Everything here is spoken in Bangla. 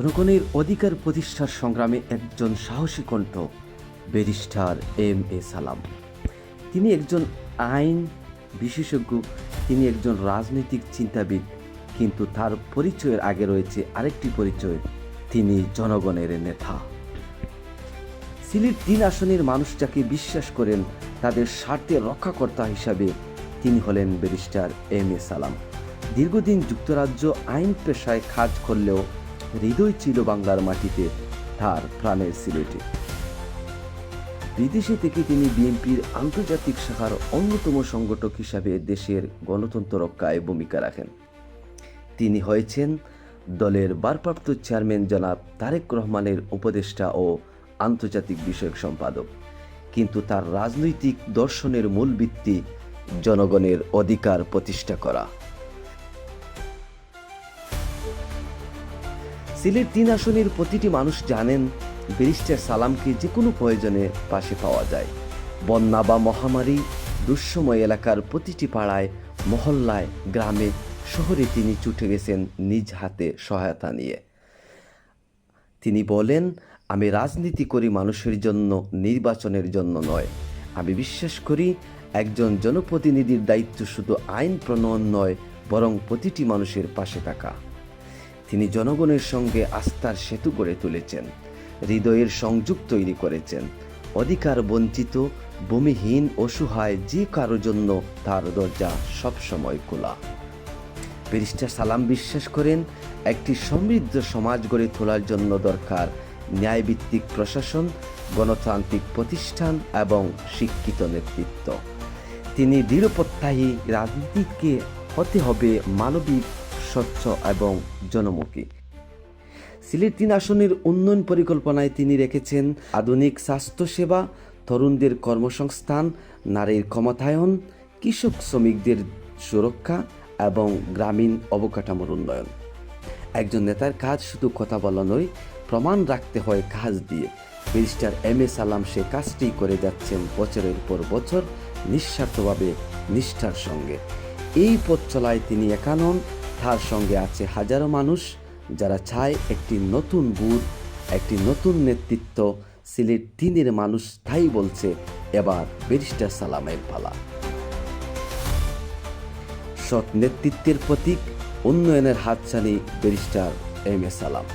জনগণের অধিকার প্রতিষ্ঠার সংগ্রামে একজন সাহসী কণ্ঠ, ব্যারিস্টার এম এ সালাম। তিনি একজন আইন বিশেষজ্ঞ, তিনি একজন রাজনৈতিক চিন্তাবিদ, কিন্তু তার পরিচয়ের আগে রয়েছে আরেকটি পরিচয়, তিনি জনগণের নেতা। সিলেট তিন আসনের মানুষ যাকে বিশ্বাস করেন, তাদের স্বার্থের রক্ষাকর্তা হিসাবে তিনি হলেন ব্যারিস্টার এম এ সালাম। দীর্ঘদিন যুক্তরাজ্য আইন পেশায় কাজ করলেও হৃদয় ছিল বাংলার মাটিতে, তার প্রাণের সিলেটে। বিদেশে থেকে তিনি বিএনপির আন্তর্জাতিক শাখার অন্যতম সংগঠক হিসাবে দেশের গণতন্ত্র রক্ষায় ভূমিকা রাখেন। তিনি হয়েছেন দলের ভারপ্রাপ্ত চেয়ারম্যান জনাব তারেক রহমানের উপদেষ্টা ও আন্তর্জাতিক বিষয়ক সম্পাদক। কিন্তু তার রাজনৈতিক দর্শনের মূল ভিত্তি জনগণের অধিকার প্রতিষ্ঠা করা। সিলেট তিন আসনের প্রতিটি মানুষ জানেন ব্যারিস্টার সালামকে যে কোনো প্রয়োজনে পাশে পাওয়া যায়। বন্যা বা মহামারী, দুঃসময় এলাকার প্রতিটি পাড়ায়, মহল্লায়, গ্রামে, শহরে তিনি ছুটে গেছেন নিজ হাতে সহায়তা নিয়ে। তিনি বলেন, আমি রাজনীতি করি মানুষের জন্য, নির্বাচনের জন্য নয়। আমি বিশ্বাস করি একজন জনপ্রতিনিধির দায়িত্ব শুধু আইন প্রণয়ন নয়, বরং প্রতিটি মানুষের পাশে থাকা। তিনি জনগণের সঙ্গে আস্থার সেতু গড়ে তুলেছেন, হৃদয়ের সংযোগ তৈরি করেছেন, অধিকার বঞ্চিত, ভূমিহীন অসহায় যে কারও জন্য তার দরজা সবসময় খোলা। ব্যারিস্টার সালাম বিশ্বাস করেন, একটি সমৃদ্ধ সমাজ গড়ে তোলার জন্য দরকার ন্যায়ভিত্তিক প্রশাসন, গণতান্ত্রিক প্রতিষ্ঠান এবং শিক্ষিত নেতৃত্ব। তিনি দৃঢ়প্রত্যাহী রাজনীতিকে হতে হবে মানবিক স্বচ্ছ এবং জনমুখী। সিলেট তিন আসনের উন্নয়ন পরিকল্পনায় তিনি রেখেছেন আধুনিক স্বাস্থ্যসেবা, তরুণদের কর্মসংস্থান, নারীর ক্ষমতায়ন, কৃষক শ্রমিকদের সুরক্ষা এবং গ্রামীণ অবকাঠামোর উন্নয়ন। একজন নেতার কাজ শুধু কথা বলা নয়, প্রমাণ রাখতে হয় কাজ দিয়ে। ব্যারিস্টার এম এ সালাম সে কাজটি করে যাচ্ছেন বছরের পর বছর নিঃস্বার্থভাবে নিষ্ঠার সঙ্গে। এই পথ চলায় তিনি একা নন তার সঙ্গে আছে হাজারো মানুষ যারা চায় একটি নতুন বুধ একটি নতুন নেতৃত্ব। সিলেট তিনের মানুষ তাই বলছে, এবার ব্যারিস্টার সালামের পালা সৎ নেতৃত্বের প্রতীক, উন্নয়নের হাতছানি ব্যারিস্টার এম এ সালাম।